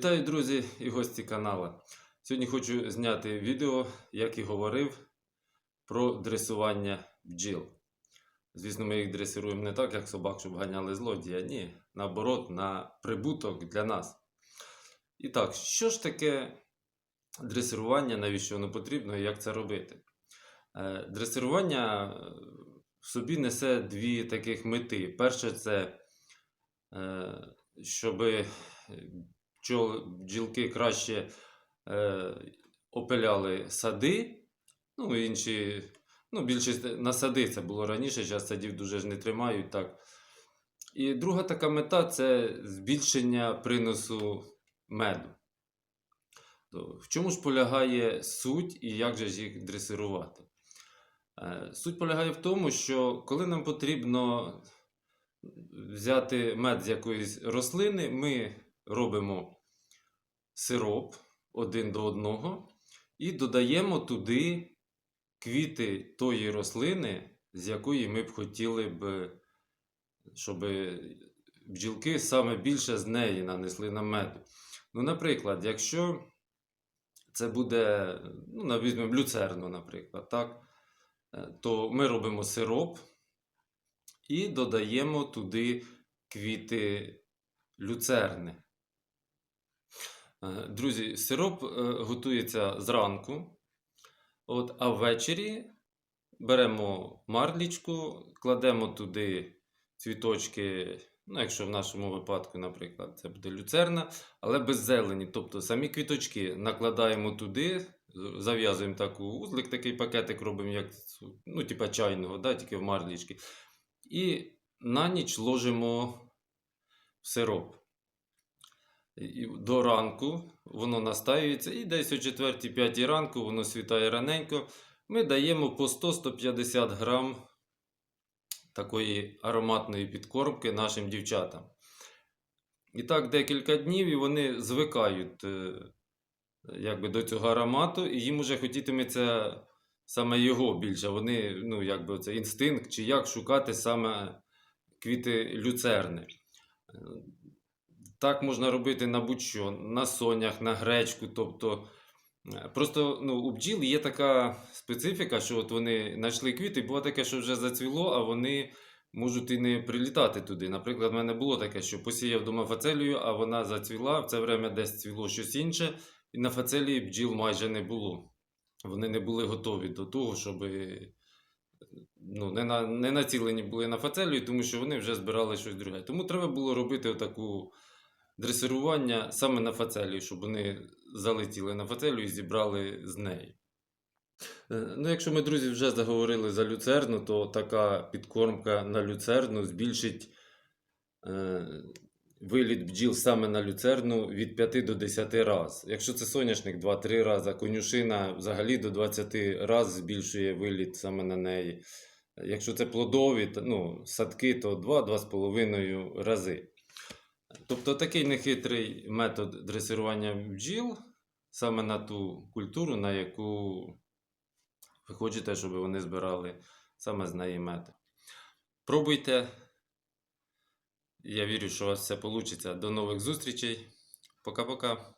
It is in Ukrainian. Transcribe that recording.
Вітаю, друзі і гості каналу. Сьогодні хочу зняти відео, як і говорив, про дресування бджіл. Звісно, ми їх дресируємо не так, як собак, щоб ганяли злодія. Ні, наоборот, на прибуток для нас. І так, що ж таке дресирування, навіщо воно потрібно і як це робити? Е, Дресирування е, в собі несе дві таких мети. Перше, це е, щоб бджол, бджілки краще е, опиляли сади, ну інші, ну більшість на сади це було раніше, зараз садів дуже ж не тримають так. І друга така мета це збільшення приносу меду. В чому ж полягає суть і як же ж їх дресирувати? Е, Суть полягає в тому, що коли нам потрібно взяти мед з якоїсь рослини, ми робимо сироп один до одного і додаємо туди квіти тої рослини, з якої ми б хотіли б, щоб бджілки саме більше з неї нанесли нам меду. Ну, наприклад, якщо це буде, ну, на- візьмемо люцерну, наприклад, так, е, то ми робимо сироп і додаємо туди квіти люцерни. Е, Друзі, сироп е, готується зранку, от, а ввечері беремо марлічку, кладемо туди цвіточки, ну, якщо в нашому випадку, наприклад, це буде люцерна, але без зелені. Тобто самі квіточки накладаємо туди, зав'язуємо таку узлик, такий пакетик робимо, як ну, типа чайного, да, тільки в марлічки. І на ніч ложимо в сироп. До ранку воно настаюється, і десь о 4-5 ранку воно світає раненько. Ми даємо по 100-150 грам такої ароматної підкормки нашим дівчатам. І так декілька днів і вони звикають е, якби, до цього аромату, і їм уже хотітиметься саме його більше. Вони, ну, якби це інстинкт, чи як шукати саме квіти люцерни. Так можна робити на будь-що, на сонях, на гречку. Тобто, е, просто ну, у бджіл є така специфіка, що от вони знайшли квіти, було таке, що вже зацвіло, а вони можуть і не прилітати туди. Наприклад, в мене було таке, що посіяв дома фацелію, а вона зацвіла, в це время десь цвіло щось інше, і на фацелії бджіл майже не було. Вони не були готові до того, щоб ну, не, на, не націлені були на фацелію, тому що вони вже збирали щось друге. Тому треба було робити отаку дресирування саме на фацелію, щоб вони залетіли на фацелію і зібрали з неї. Е, Ну, якщо ми, друзі, вже заговорили за люцерну, то така підкормка на люцерну збільшить е, виліт бджіл саме на люцерну від 5 до 10 раз. Якщо це соняшник 2-3 рази, конюшина взагалі до 20 раз збільшує виліт саме на неї. Якщо це плодові, ну, садки, то 2-2,5 рази. Тобто такий нехитрий метод дресирування бджіл саме на ту культуру, на яку ви хочете, щоб вони збирали саме з неї мед. Пробуйте. Я вірю, що у вас все вийде. До нових зустрічей. Пока-пока.